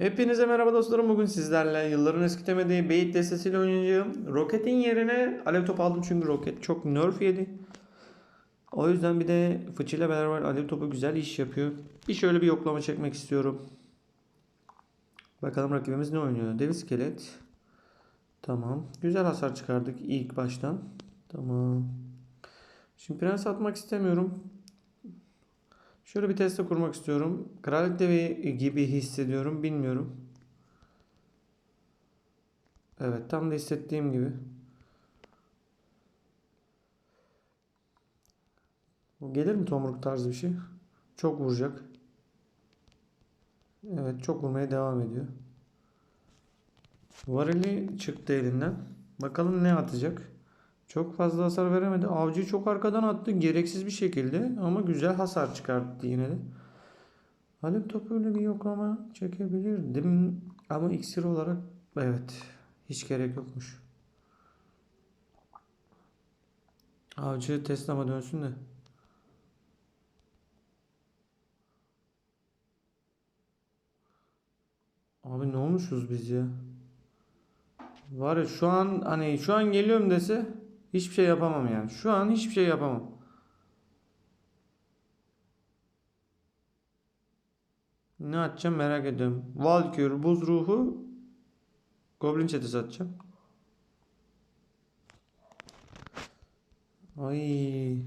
Hepinize merhaba dostlarım. Bugün sizlerle yılların eskitemediği Beyit destesiyle oynayacağım. Rocket'in yerine alev topu aldım çünkü Rocket çok nerf yedi. O yüzden bir de fıçıyla beraber alev topu güzel iş yapıyor. Bir şöyle bir yoklama çekmek istiyorum. Bakalım rakibimiz ne oynuyor? Dev iskelet. Tamam. Güzel hasar çıkardık ilk baştan. Tamam. Şimdi prens atmak istemiyorum. Şöyle bir teste kurmak istiyorum. Kraliyet devi gibi hissediyorum. Bilmiyorum. Evet tam da hissettiğim gibi. Gelir mi tomruk tarzı bir şey? Çok vuracak. Evet çok vurmaya devam ediyor. Varili çıktı elinden. Bakalım ne atacak. Çok fazla hasar veremedi. Avcı çok arkadan attı. Gereksiz bir şekilde ama güzel hasar çıkarttı yine de. Alev topuyla bir yoklama çekebilirdim. Ama iksir olarak evet hiç gerek yokmuş. Avcı Tesla'ma dönsün de. Abi ne olmuşuz biz ya? Var ya şu an hani şu an geliyorum dese hiçbir şey yapamam yani. Şu an hiçbir şey yapamam. Ne atacağım merak ediyorum. Valkür, buz ruhu, Goblin çetesi atacağım. Ay.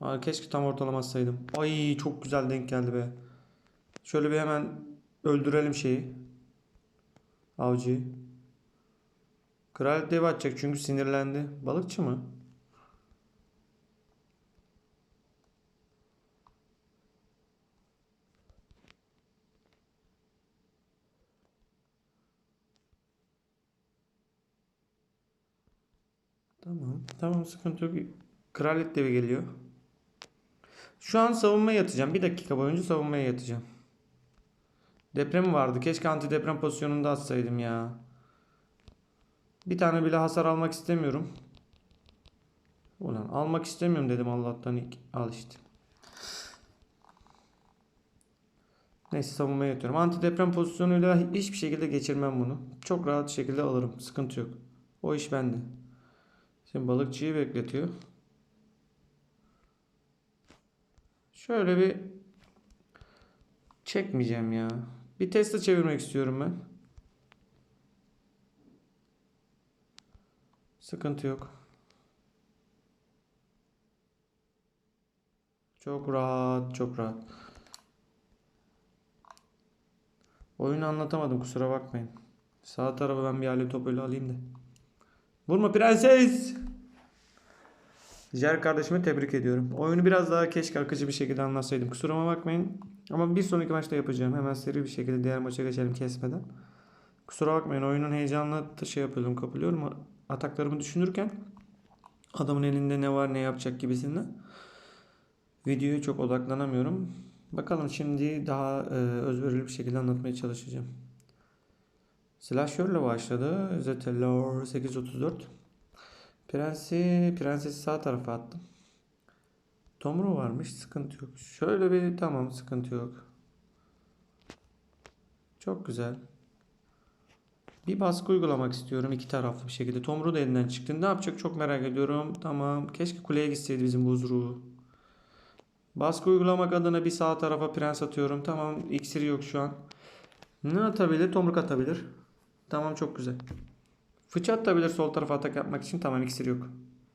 Ay keşke tam ortalamasaydım. Ay çok güzel denk geldi be. Şöyle bir hemen öldürelim şeyi. Avcıyı. Kral dev atacak çünkü sinirlendi. Balıkçı mı? Tamam. Tamam sıkıntı yok. Kraliyet devi geliyor. Şu an savunmaya yatacağım. Bir dakika boyunca savunmaya yatacağım. Deprem vardı. Keşke anti deprem pozisyonunda atsaydım ya. Bir tane bile hasar almak istemiyorum. Ulan almak istemiyorum dedim Allah'tan ilk. Al işte. Neyse savunmaya yatıyorum. Anti deprem pozisyonuyla hiçbir şekilde geçirmem bunu. Çok rahat şekilde alırım. Sıkıntı yok. O iş bende. Şimdi balıkçıyı bekletiyor. Şöyle bir çekmeyeceğim ya. Bir teste çevirmek istiyorum ben. Sıkıntı yok. Çok rahat, çok rahat. Oyunu anlatamadım kusura bakmayın. Sağ tarafı ben bir alet topuyla alayım da. Vurma prenses. Jer kardeşime tebrik ediyorum. Oyunu biraz daha keşke akıcı bir şekilde anlatsaydım. Kusuruma bakmayın. Ama bir sonraki maçta yapacağım. Hemen seri bir şekilde diğer maça geçelim kesmeden. Kusura bakmayın oyunun heyecanla da şey yapıyordum kapılıyorum. Ataklarımı düşünürken adamın elinde ne var ne yapacak gibisinden. Videoya çok odaklanamıyorum. Bakalım şimdi daha e, özverili bir şekilde anlatmaya çalışacağım. Slasher'la başladı. Zetelor 834. Prensi, prensesi sağ tarafa attım. Tomru varmış. Sıkıntı yok. Şöyle bir tamam sıkıntı yok. Çok güzel. Bir baskı uygulamak istiyorum iki taraflı bir şekilde. Tomru da elinden çıktı. Ne yapacak çok merak ediyorum. Tamam. Keşke kuleye gitseydi bizim buzruğu. Baskı uygulamak adına bir sağ tarafa prens atıyorum. Tamam. iksiri yok şu an. Ne atabilir? Tomruk atabilir. Tamam çok güzel. Fıçı atabilir sol tarafa atak yapmak için. Tamam iksir yok.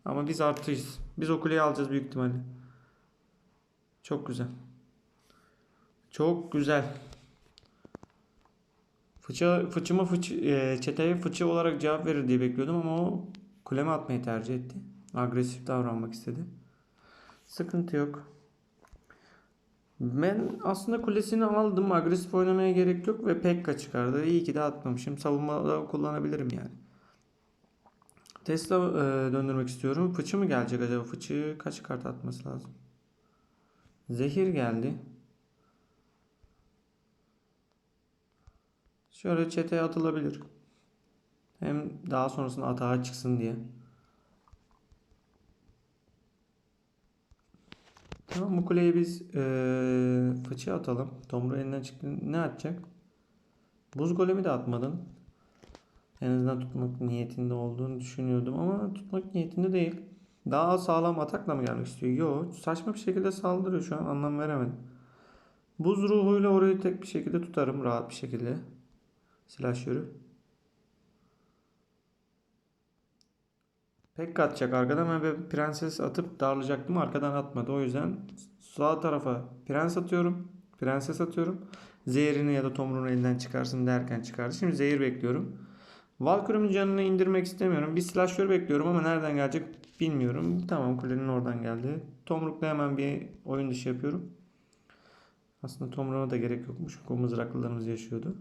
Ama biz artıyız. Biz o kuleyi alacağız büyük ihtimalle. Çok güzel. Çok güzel. Fıçı, fıçıma fıçı, e, çeteye fıçı olarak cevap verir diye bekliyordum ama o kuleme atmayı tercih etti. Agresif davranmak istedi. Sıkıntı yok. Ben aslında kulesini aldım. Agresif oynamaya gerek yok ve Pekka çıkardı. İyi ki de atmamışım. Savunmada kullanabilirim yani. Tesla e, döndürmek istiyorum. Fıçı mı gelecek acaba? Fıçı kaç kart atması lazım? Zehir geldi. Şöyle çeteye atılabilir. Hem daha sonrasında atağa çıksın diye. Tamam bu kuleyi biz eee fıçı atalım. Tomru elinden çıktı. Ne atacak? Buz golemi de atmadın. En azından tutmak niyetinde olduğunu düşünüyordum ama tutmak niyetinde değil. Daha sağlam atakla mı gelmek istiyor? Yok. Saçma bir şekilde saldırıyor şu an anlam veremedim. Buz ruhuyla orayı tek bir şekilde tutarım rahat bir şekilde. Silah yürü. Pek atacak arkadan bir prenses atıp darlayacaktım arkadan atmadı. O yüzden sağ tarafa prens atıyorum. Prenses atıyorum. Zehirini ya da tomruğunu elinden çıkarsın derken çıkardı. Şimdi zehir bekliyorum. Valkyrie'min canını indirmek istemiyorum. Bir slasher bekliyorum ama nereden gelecek bilmiyorum. Tamam kulenin oradan geldi. Tomrukla hemen bir oyun dışı yapıyorum. Aslında tomruğa da gerek yokmuş. O mızraklılarımız yaşıyordu.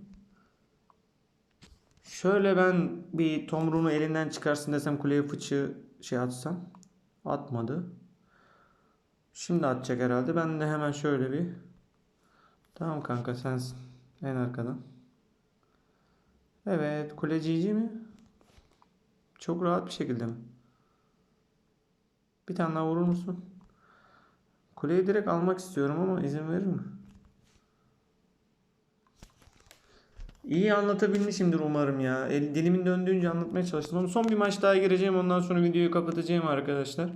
Şöyle ben bir tomruğunu elinden çıkarsın desem kuleye fıçı şey atsam. Atmadı. Şimdi atacak herhalde. Ben de hemen şöyle bir. Tamam kanka sensin. En arkadan. Evet. Kule GG mi? Çok rahat bir şekilde mi? Bir tane daha vurur musun? Kuleyi direkt almak istiyorum ama izin verir mi? İyi anlatabilmişimdir umarım ya. El, dilimin döndüğünce anlatmaya çalıştım. Son bir maç daha gireceğim. Ondan sonra videoyu kapatacağım arkadaşlar.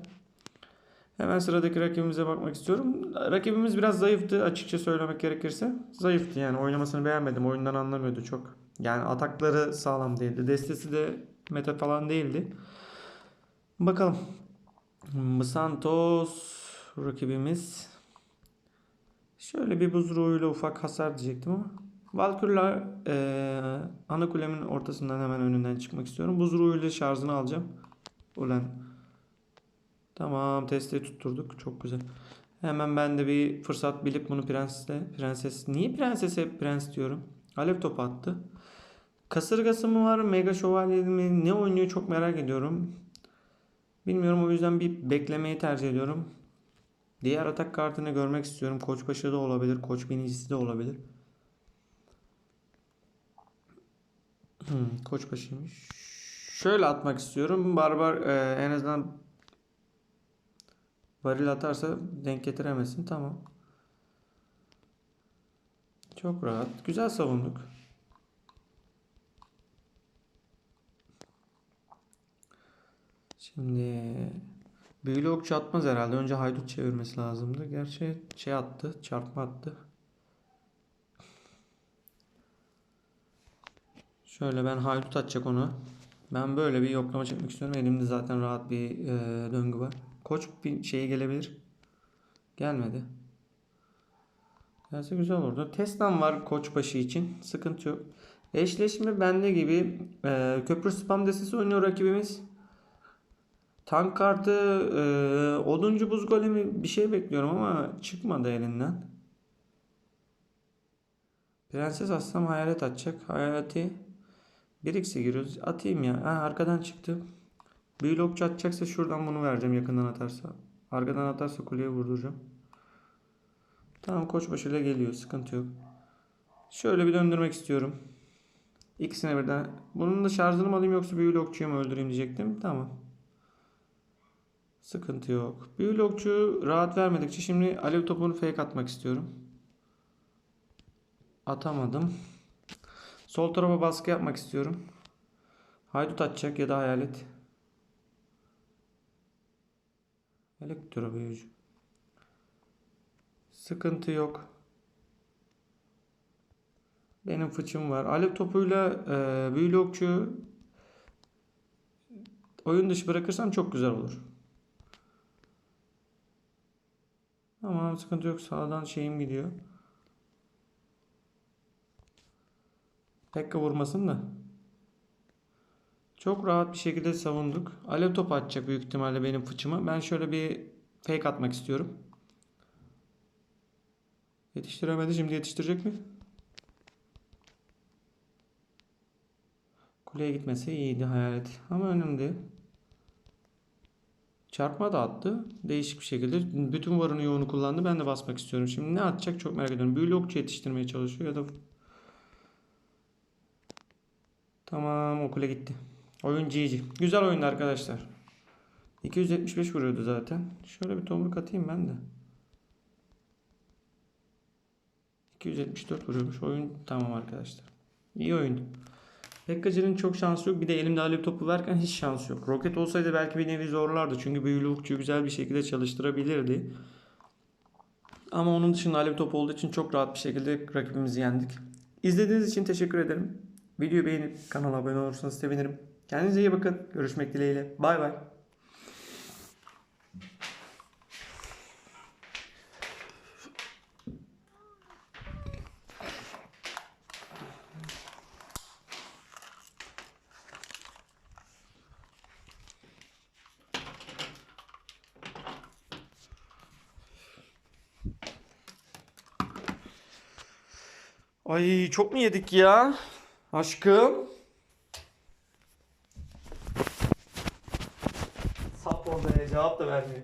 Hemen sıradaki rakibimize bakmak istiyorum. Rakibimiz biraz zayıftı açıkça söylemek gerekirse. Zayıftı yani oynamasını beğenmedim. Oyundan anlamıyordu çok. Yani atakları sağlam değildi. Destesi de meta falan değildi. Bakalım. Santos rakibimiz. Şöyle bir buz ruhuyla ufak hasar diyecektim ama. Valkyrie'la eee ana kulemin ortasından hemen önünden çıkmak istiyorum. Buz ruhuyla şarjını alacağım. Ulan. Tamam testi tutturduk. Çok güzel. Hemen ben de bir fırsat bilip bunu prensle prenses. Niye prenses hep prens diyorum? Alev topu attı. Kasırgası mı var? Mega şövalye mi? Ne oynuyor çok merak ediyorum. Bilmiyorum o yüzden bir beklemeyi tercih ediyorum. Diğer atak kartını görmek istiyorum. Koçbaşı da olabilir. Koç binicisi de olabilir. Hmm, koçbaşıymış. Şöyle atmak istiyorum. Barbar e, en azından varil atarsa denk getiremesin. Tamam. Çok rahat. Güzel savunduk. Şimdi büyülü okçu atmaz herhalde. Önce haydut çevirmesi lazımdı. Gerçi şey attı. Çarpma attı. Şöyle ben haydut atacak onu. Ben böyle bir yoklama çekmek istiyorum. Elimde zaten rahat bir e, döngü var. Koç bir şeye gelebilir. Gelmedi. Gelse güzel olurdu. Teslam var koçbaşı için. Sıkıntı yok. Eşleşme bende gibi. E, köprü spam destesi oynuyor rakibimiz. Tank kartı, e, oduncu buz golemi bir şey bekliyorum ama çıkmadı elinden. Prenses atsam hayalet atacak. Hayaleti 1x'e giriyoruz. Atayım ya. Ha, arkadan çıktı. Büyülü okçu atacaksa şuradan bunu vereceğim yakından atarsa. Arkadan atarsa kuleye vurduracağım. Tamam koçbaşıyla geliyor. Sıkıntı yok. Şöyle bir döndürmek istiyorum. İkisine birden. Bunun da şarjını mı alayım yoksa büyülü okçuyu mu öldüreyim diyecektim. Tamam. Sıkıntı yok. Büyülü okçu rahat vermedikçe şimdi alev topunu fake atmak istiyorum. Atamadım. Sol tarafa baskı yapmak istiyorum. Haydut atacak ya da hayalet. Elektro büyücü. Sıkıntı yok. Benim fıçım var. Alev topuyla e, büyülü okçu oyun dışı bırakırsam çok güzel olur. Ama sıkıntı yok. Sağdan şeyim gidiyor. Pekka vurmasın da. Çok rahat bir şekilde savunduk. Alev topu atacak büyük ihtimalle benim fıçıma. Ben şöyle bir fake atmak istiyorum. Yetiştiremedi. Şimdi yetiştirecek mi? Kuleye gitmesi iyiydi hayalet. Ama önemli. Çarpma da attı. Değişik bir şekilde. Bütün varını yoğunu kullandı. Ben de basmak istiyorum. Şimdi ne atacak çok merak ediyorum. Büyülü okçu yetiştirmeye çalışıyor ya da Tamam okula gitti. Oyun GG. Güzel oyundu arkadaşlar. 275 vuruyordu zaten. Şöyle bir tomruk atayım ben de. 274 vuruyormuş. Oyun tamam arkadaşlar. İyi oyun. Pekkacı'nın çok şansı yok. Bir de elimde alev topu varken hiç şansı yok. Roket olsaydı belki bir nevi zorlardı. Çünkü büyülü okçuyu güzel bir şekilde çalıştırabilirdi. Ama onun dışında alev topu olduğu için çok rahat bir şekilde rakibimizi yendik. İzlediğiniz için teşekkür ederim. Videoyu beğenip kanala abone olursanız sevinirim. Kendinize iyi bakın. Görüşmek dileğiyle. Bay bay. Ay çok mu yedik ya? Aşkım. Sap orada cevap da vermiyor.